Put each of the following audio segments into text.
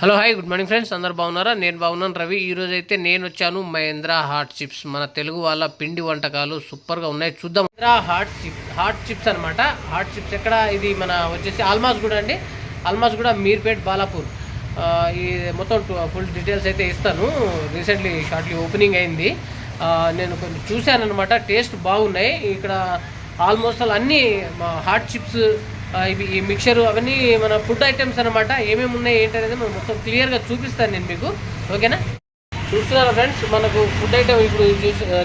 Hello hi good morning friends. అందరు బాగున్నారా? నేను బాగున్నాను రవి. ఈరోజు అయితే నేను వచ్చాను మహేంద్ర హాట్ చిప్స్. మన తెలుగు వాళ్ళ పిండి వంటకాలు సూపర్గా ఉన్నాయి. చూద్దాం. Mahendra hot chips hot chips అనమాట హాట్ చిప్స్ ఎక్కడ? ఇది మన వచ్చేసి ఆల్మాస్ కూడా అండి. ఆల్మాస్ కూడా మీర్పేట్ బాలాపూర్. ఈ మొత్తం ఫుల్ డీటెయిల్స్ అయితే ఇస్తాను. రీసెంట్లీ షార్ట్లీ ఓపెనింగ్ అయింది. నేను కొన్ని చూశాను అనమాట టేస్ట్ బాగున్నాయి. ఇక్కడ ఆల్మోస్ట్ ఆల్ అన్ని హాట్ చిప్స్ ఇవి ఈ మిక్చర్ అవన్నీ మన ఫుడ్ ఐటమ్స్ అనమాట ఏమేమి ఉన్నాయి ఏంటనేది మనం మొత్తం క్లియర్గా చూపిస్తాను నేను మీకు. ఓకేనా? చూస్తున్నారా ఫ్రెండ్స్? మనకు ఫుడ్ ఐటమ్ ఇప్పుడు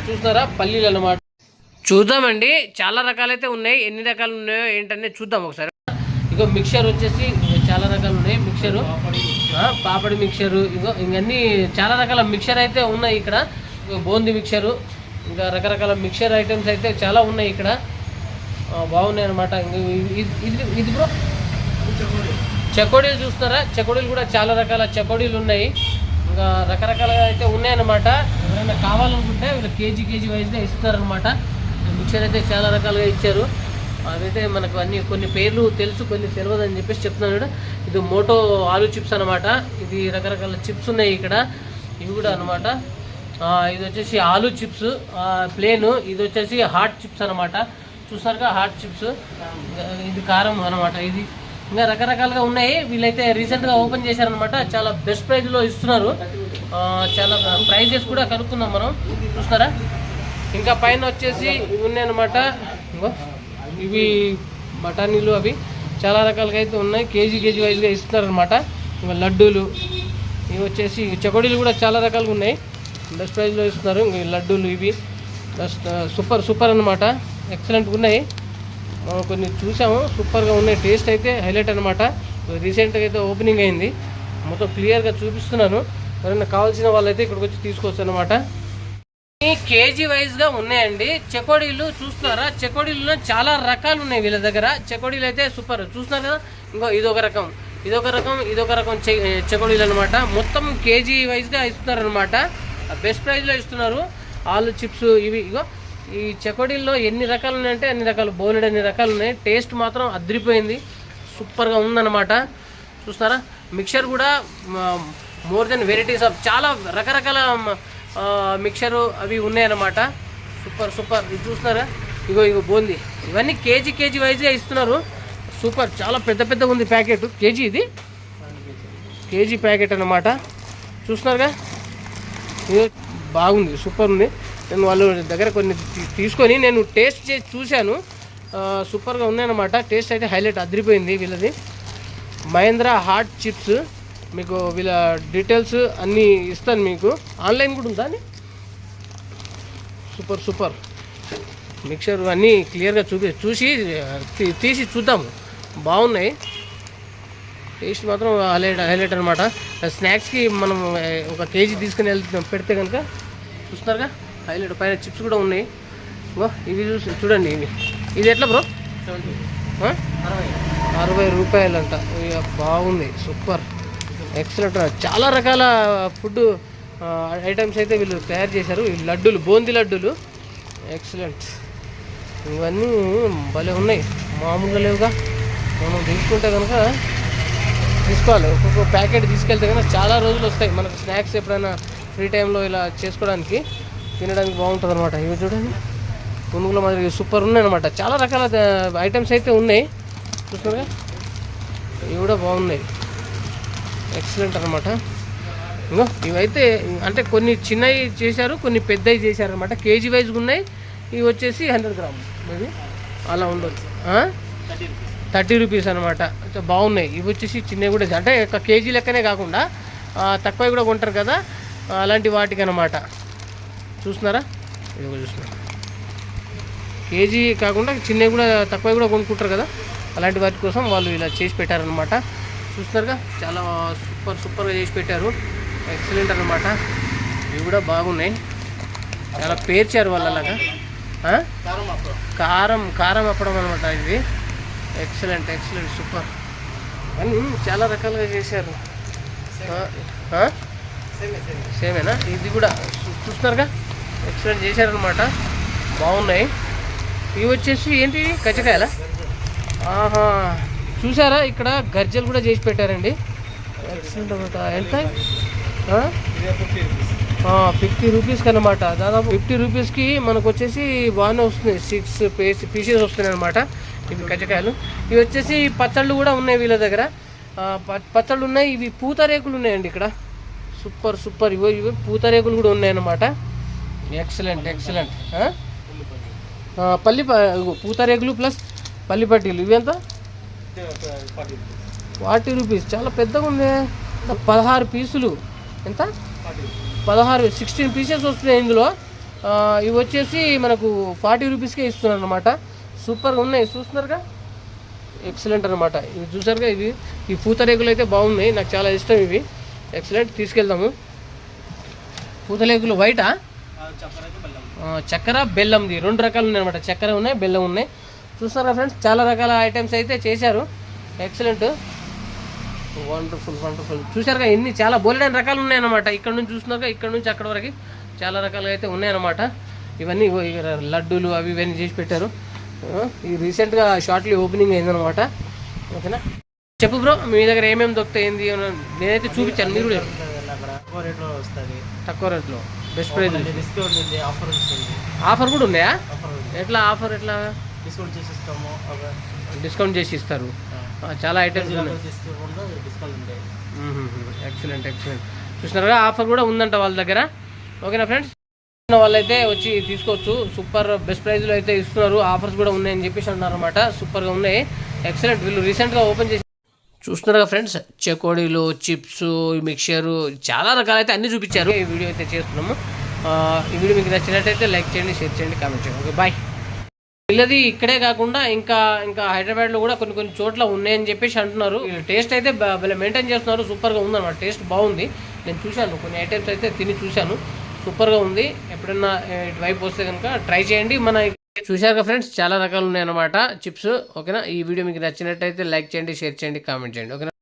చూస్తున్నారా? పల్లీలు అనమాట చూద్దామండి. చాలా రకాలైతే ఉన్నాయి. ఎన్ని రకాలు ఉన్నాయో ఏంటనేది చూద్దాం ఒకసారి. ఇగో మిక్చర్ వచ్చేసి చాలా రకాలు ఉన్నాయి. మిక్చరు పాపడి మిక్చరు ఇగో ఇవన్నీ చాలా రకాల మిక్చర్ అయితే ఉన్నాయి ఇక్కడ. బోంది బూందీ మిక్చరు ఇంకా రకరకాల మిక్చర్ ఐటమ్స్ అయితే చాలా ఉన్నాయి ఇక్కడ. బాగున్నాయి అనమాట ఇది ఇది బ్రో చెకోడీలు చూస్తారా? చెకోడీలు కూడా చాలా రకాల చెకోడీలు ఉన్నాయి. ఇంకా రకరకాలుగా అయితే ఉన్నాయన్నమాట ఎవరైనా కావాలనుకుంటే వీళ్ళు కేజీ కేజీ వైజ్గా ఇస్తారనమాట మిక్చర్ అయితే చాలా రకాలుగా ఇచ్చారు. అదైతే మనకు అన్ని కొన్ని పేర్లు తెలుసు కొన్ని తెలియదు అని చెప్పేసి చెప్తున్నాను ఇది మోటో ఆలు చిప్స్ అనమాట ఇది రకరకాల చిప్స్ ఉన్నాయి ఇక్కడ. ఇవి కూడా అనమాట ఇది వచ్చేసి ఆలు చిప్స్. ప్లేను. ఇది వచ్చేసి హాట్ చిప్స్ అనమాట చూసారుగా హాట్ చిప్స్. ఇది కారం అనమాట ఇది. ఇంకా రకరకాలుగా ఉన్నాయి. వీళ్ళైతే రీసెంట్గా ఓపెన్ చేశారనమాట చాలా బెస్ట్ ప్రైజ్లో ఇస్తున్నారు. చాలా ప్రైజెస్ కూడా కనుక్కున్నాం మనం. చూస్తారా? ఇంకా పైన వచ్చేసి ఇవి ఉన్నాయన్నమాట ఇంకో ఇవి బఠానీలు అవి. చాలా రకాలుగా అయితే ఉన్నాయి. కేజీ కేజీ వైజ్గా ఇస్తున్నారనమాట ఇంకా లడ్డూలు. ఇవి వచ్చేసి చకోడీలు కూడా చాలా రకాలుగా ఉన్నాయి. బెస్ట్ ప్రైజ్లో ఇస్తున్నారు. ఇంక లడ్డూలు ఇవి. సూపర్ సూపర్ అనమాట ఎక్సలెంట్గా ఉన్నాయి. మనం కొన్ని చూసాము. సూపర్గా ఉన్నాయి. టేస్ట్ అయితే హైలైట్ అనమాట రీసెంట్గా అయితే ఓపెనింగ్ అయింది. మొత్తం క్లియర్గా చూపిస్తున్నాను. ఎవరైనా కావాల్సిన వాళ్ళైతే ఇక్కడికి వచ్చి తీసుకోవచ్చు అనమాట కేజీ వైజ్గా ఉన్నాయండి. చెకోడీలు చూస్తున్నారా? చెకోడీలు చాలా రకాలు ఉన్నాయి వీళ్ళ దగ్గర. చెకోడీలు అయితే సూపర్ చూస్తున్నారు కదా? ఇంకో ఇదొక రకం. ఇదొక రకం ఇదొక రకం చె చెకోడీలు అనమాట మొత్తం కేజీ వైజ్గా ఇస్తున్నారు అనమాట బెస్ట్ ప్రైస్లో ఇస్తున్నారు. ఆలు చిప్స్ ఇవి ఇగో ఈ చెకోడీల్లో ఎన్ని రకాలు ఉన్నాయంటే అన్ని రకాలు బోలెడ్ అన్ని రకాలు ఉన్నాయి టేస్ట్ మాత్రం అదిరిపోయింది. సూపర్గా ఉందన్నమాట. చూస్తారా? మిక్చర్ కూడా మోర్ దెన్ వెరైటీస్ ఆఫ్ చాలా రకరకాల మిక్చరు అవి ఉన్నాయన్నమాట. Super super. ఇది చూస్తున్నారా? ఇగో ఇగో బోంది. ఇవన్నీ కేజీ కేజీ వైజ్గా ఇస్తున్నారు. సూపర్. చాలా పెద్ద పెద్దగా ఉంది ప్యాకెట్. కేజీ ఇది? కేజీ ప్యాకెట్ అన్నమాట. చూస్తున్నారుగా? ఇది బాగుంది. సూపర్ ఉంది. నేను వాళ్ళ దగ్గర కొన్ని తీసుకొని నేను టేస్ట్ చేసి చూశాను. సూపర్గా ఉన్నాయన్నమాట. టేస్ట్ అయితే హైలైట్ అదిరిపోయింది వీళ్ళది. Mahendra hot chips. మీకు వీళ్ళ డీటెయిల్స్ అన్నీ ఇస్తాను మీకు. ఆన్లైన్ కూడా ఉందా అండి? Super super. మిక్చర్ అన్నీ క్లియర్గా చూపి చూసి తీసి చూద్దాము. బాగున్నాయి. టేస్ట్ మాత్రం హైలైట్ హైలైట్ అనమాట స్నాక్స్కి మనం ఒక కేజీ తీసుకుని వెళ్తే పెడితే కనుక చూస్తున్నారుగా? హైలైట్ పైన చిప్స్ కూడా ఉన్నాయి. ఇగో ఇవి చూసి చూడండి ఇవి. ఇది ఎట్లా బ్రో? అరవై. రూపాయలు అంట ఇక బాగుంది. సూపర్ ఎక్సలెంట్ చాలా రకాల ఫుడ్ ఐటమ్స్ అయితే వీళ్ళు తయారు చేశారు. ఈ లడ్డూలు బూందీ లడ్డూలు. ఎక్సలెంట్ ఇవన్నీ భలే ఉన్నాయి. మామూలుగా లేవుగా. మనం తీసుకుంటే కనుక తీసుకోవాలి. ఒక్కొక్క ప్యాకెట్ తీసుకెళ్తే కనుక చాలా రోజులు వస్తాయి. మనకు స్నాక్స్ ఎప్పుడైనా ఫ్రీ టైంలో ఇలా చేసుకోవడానికి. తినడానికి బాగుంటుంది అనమాట ఇవి చూడండి. పునుగుల మాదిరి సూపర్ ఉన్నాయి అనమాట చాలా రకాల ఐటమ్స్ అయితే ఉన్నాయి. చూస్తున్నారుగా? ఇవి కూడా బాగున్నాయి. ఎక్సలెంట్ అనమాట ఇంకో ఇవైతే అంటే కొన్ని చిన్నవి చేశారు కొన్ని పెద్దవి చేశారు అనమాట కేజీ వైజ్గా ఉన్నాయి ఇవి వచ్చేసి హండ్రెడ్ గ్రామ్ మేబీ అలా ఉండొచ్చు. థర్టీ రూపీస్ అనమాట బాగున్నాయి. ఇవి వచ్చేసి చిన్నవి కూడా అంటే ఒక కేజీ లెక్కనే కాకుండా తక్కువ కూడా కొంటారు కదా? అలాంటి వాటికి అనమాట చూస్తున్నారా? ఇది కూడా చూస్తున్నారు కేజీ కాకుండా చిన్నవి కూడా తక్కువ కూడా కొనుక్కుంటారు కదా? అలాంటి వాటి కోసం వాళ్ళు ఇలా చేసి పెట్టారనమాట చూస్తున్నారుగా? చాలా సూపర్ సూపర్గా చేసి పెట్టారు. ఎక్సలెంట్ అనమాట ఇవి కూడా బాగున్నాయి. చాలా పేర్చారు వాళ్ళు అలాగా? కారం కారం అప్పడం అనమాట ఇది ఎక్సలెంట్ ఎక్సలెంట్ సూపర్. అని చాలా రకాలుగా చేశారు? సేమేనా ఇది కూడా. చూస్తున్నారుగా? ఎక్సలెంట్ చేశారనమాట బాగున్నాయి. ఇవి వచ్చేసి ఏంటి? కచ్చకాయలా? ఆహా. చూసారా ఇక్కడ గర్జలు కూడా చేసి పెట్టారండి. ఎక్సలెంట్ అనమాట ఎంత? ఫిఫ్టీ రూపీస్కి అనమాట దాదాపు ఫిఫ్టీ రూపీస్కి మనకు వచ్చేసి బాగానే వస్తుంది. సిక్స్ పీస్ పీసెస్ వస్తున్నాయి అనమాట ఇవి కజ్జకాయలు ఇవి వచ్చేసి పచ్చళ్ళు కూడా ఉన్నాయి వీళ్ళ దగ్గర. ప- పచ్చళ్ళు ఉన్నాయి. ఇవి పూతరేకులు ఉన్నాయండి ఇక్కడ. Super super. ఇవో ఇవి పూతరేకులు కూడా ఉన్నాయన్నమాట ఎక్సలెంట్ ఎక్సలెంట్ పల్లి పూతరేకులు ప్లస్ పల్లి పట్టీలు. ఇవి ఎంత ఫార్టీ రూపీస్. చాలా పెద్దగా ఉంది. పదహారు పీసులు. ఎంత? పదహారు సిక్స్టీన్ పీసెస్ వస్తున్నాయి ఇందులో. ఇవి వచ్చేసి మనకు ఫార్టీ రూపీస్కే ఇస్తున్నారు అనమాట సూపర్గా ఉన్నాయి. చూస్తున్నారుగా? ఎక్సలెంట్ అనమాట ఇవి చూసారుగా ఇవి? ఈ పూతరేకులు అయితే బాగున్నాయి. నాకు చాలా ఇష్టం ఇవి. ఎక్సలెంట్ తీసుకెళ్దాము. పూతరేకులు వైటా చక్కెర బెల్లంది. రెండు రకాలు ఉన్నాయి అనమాట చక్కెర ఉన్నాయి బెల్లం ఉన్నాయి. చూస్తారా ఫ్రెండ్స్? చాలా రకాల ఐటమ్స్ అయితే చేశారు. ఎక్సలెంట్ వండర్ఫుల్ వండర్ఫుల్ చూసారుగా ఎన్ని చాలా బోలెడైన రకాలు ఉన్నాయన్నమాట. ఇక్కడ నుంచి చూస్తున్నారుగా ఇక్కడ నుంచి అక్కడ వరకు చాలా రకాలుగా అయితే ఉన్నాయన్నమాట. ఇవన్నీ లడ్డూలు అవి ఇవన్నీ చేసి పెట్టారు. ఇది రీసెంట్గా షార్ట్లీ ఓపెనింగ్ అయిందనమాట ఓకేనా? చెప్పు బ్రో మీ దగ్గర ఏమేమి దొరుకుతాయి ఏంది నేనైతే చూపించాను. మీరు తక్కువ రేట్లో. బెస్ట్ ప్రైస్ డిస్కౌంట్ ఉంది. ఆఫర్ ఆఫర్ కూడా ఉన్నాయా? ఎట్లా ఆఫర్ ఎట్లా? డిస్కౌంట్ చేసిస్తాము ఒక డిస్కౌంట్ చేసి ఇస్తారు. చాలా ఐటమ్స్ ఎక్సలెంట్ ఎక్సలెంట్ చూసినారుగా ఆఫర్ కూడా ఉందంట వాళ్ళ దగ్గర. ఓకేనా ఫ్రెండ్స్ వాళ్ళైతే వచ్చి తీసుకోవచ్చు. సూపర్ బెస్ట్ ప్రైస్లో అయితే ఇస్తున్నారు. ఆఫర్స్ కూడా ఉన్నాయని చెప్పేసి అన్నారు అనమాట సూపర్గా ఉన్నాయి. ఎక్సలెంట్ వీళ్ళు రీసెంట్గా ఓపెన్ చేసి చూస్తున్నారుగా ఫ్రెండ్స్? చెకోడీలు చిప్స్ మిక్చరు చాలా రకాలైతే అన్ని చూపించారు. ఈ వీడియో అయితే చేస్తున్నాము. ఈ వీడియో మీకు నచ్చినట్టయితే లైక్ చేయండి షేర్ చేయండి కామెంట్ చేయండి. Okay bye. వీళ్ళది ఇక్కడే కాకుండా ఇంకా ఇంకా హైదరాబాద్లో కూడా కొన్ని కొన్ని చోట్ల ఉన్నాయని చెప్పేసి అంటున్నారు. టేస్ట్ అయితే భలే మెయింటైన్ చేస్తున్నారు. సూపర్గా ఉందన్నమాట. టేస్ట్ బాగుంది. నేను చూశాను. కొన్ని ఐటమ్స్ అయితే తిని చూశాను. సూపర్గా ఉంది. ఎప్పుడన్నా ఏ, ఇటువైపు వస్తే కనుక ట్రై చేయండి. మన చూశారుగా ఫ్రెండ్స్? చాలా రకాలు ఉన్నాయన్నమాట చిప్స్ ఓకేనా? ఈ వీడియో మీకు నచ్చినట్టయితే లైక్ చేయండి షేర్ చేయండి కామెంట్ చేయండి ఓకేనా?